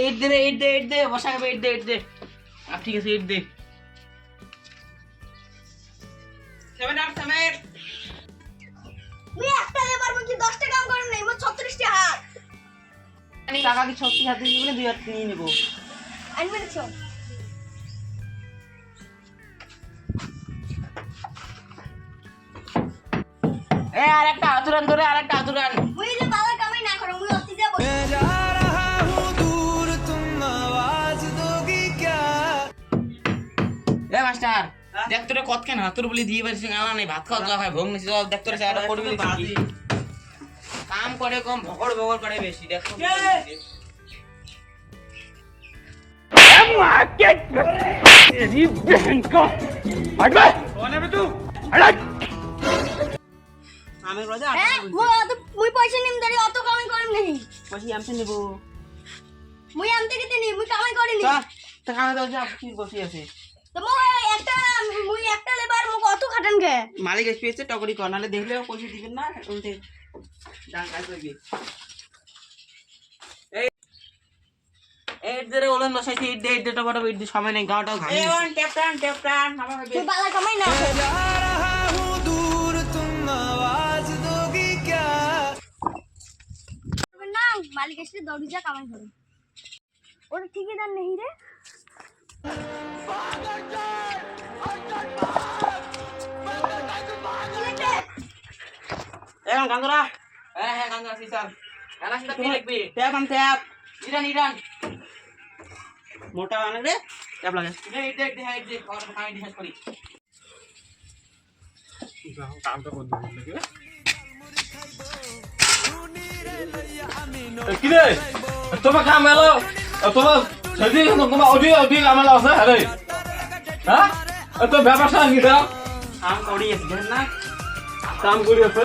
ইট দে ইট দে ইট দে বসা খাবে ইট দে ইট দে। আ, ঠিক আছে ইট দে। সেভেন আট সেভেন একটা লেবার মুই কি? 10 টাকা কাম করেন নাই মোর 36 টা হাত টাকা কি ছত্রিশ হাতে দিবি না দুই হাত নিয়ে নিবো। আনবে না চল এ আর একটা হাতুরান ধরে আর একটা হাতুরান মাস্টার দেখ তোরে কত কেন? হাতুর বলি দিয়ে পারিস আলা নেই ভাত খাওয়া হয় ভোগ নিছি দেখ তোরে করবি কাম করে কম ভগড় ভগড় করে বেশি দেখ। আমি রোজা হ্যাঁ মুই পয়সা নিম দাঁড়ি অত কামাই বসি আমি নেব। মুই আম থেকে দিনি মুই কামাই করিনি। তো তো যা কি বসে আছে? তো মুই কত খাটান গে মালিক এসে পেয়েছে টকরি কর নাহলে দেখলে পয়সা দিবেন না? উল্টে ডাং কাজ করবি এই এই ধরে ওলন বসাইছি ইট দে ইট দে টপা টপ ইট সময় নেই গাওটাও ঘামি ওয়ান ট্যাপ টান ট্যাপ টান আমার হবে তুই বালা কামাই না? করবে না মালিক এসে দরজা কামাই করে। ওটা ঠিকই দান নেই রে। হ্যাঁ হ্যাঁ গাঙ্গরা সিসার এলা সেটা কি লিখবি ট্যাপ আন ট্যাপ ইরান ইরান মোটা বানালে রে ট্যাপ লাগে। ইট দে ইট দে ইট দে আর আমি ডিসাইড করি। কিরে তোমার কাম এলো? তোমার সেদিন তোমার অধিক অধিক আমার আছে আরে হ্যাঁ তো ব্যবসা কি দাও কাম করি আছে না? কাম করি আছে?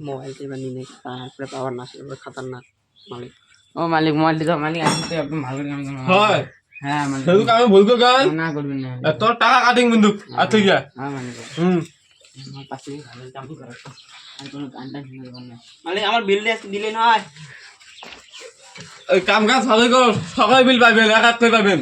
মোবাইল টেবা নিয়ে তারপরে পাওয়ার না সেটা খাতারনাক মালিক। ও মালিক মোবাইল দিতে মালিক আসতে তো আপনি ভালো কাম হয়। হ্যাঁ মালিক। ভুল কো গান না করবেন না। তোর টাকা কাটিং কিন্তু আচ্ছা গিয়া হ্যাঁ মালিক। হুম। পাশে ভালো কাম করা আর কোনো গানটা শুনে দেবেন না। মালিক আমার বিল দিলে নয়। কাম কাজ ভালো কর সবাই বিল পাবেন এক হাত পাবেন।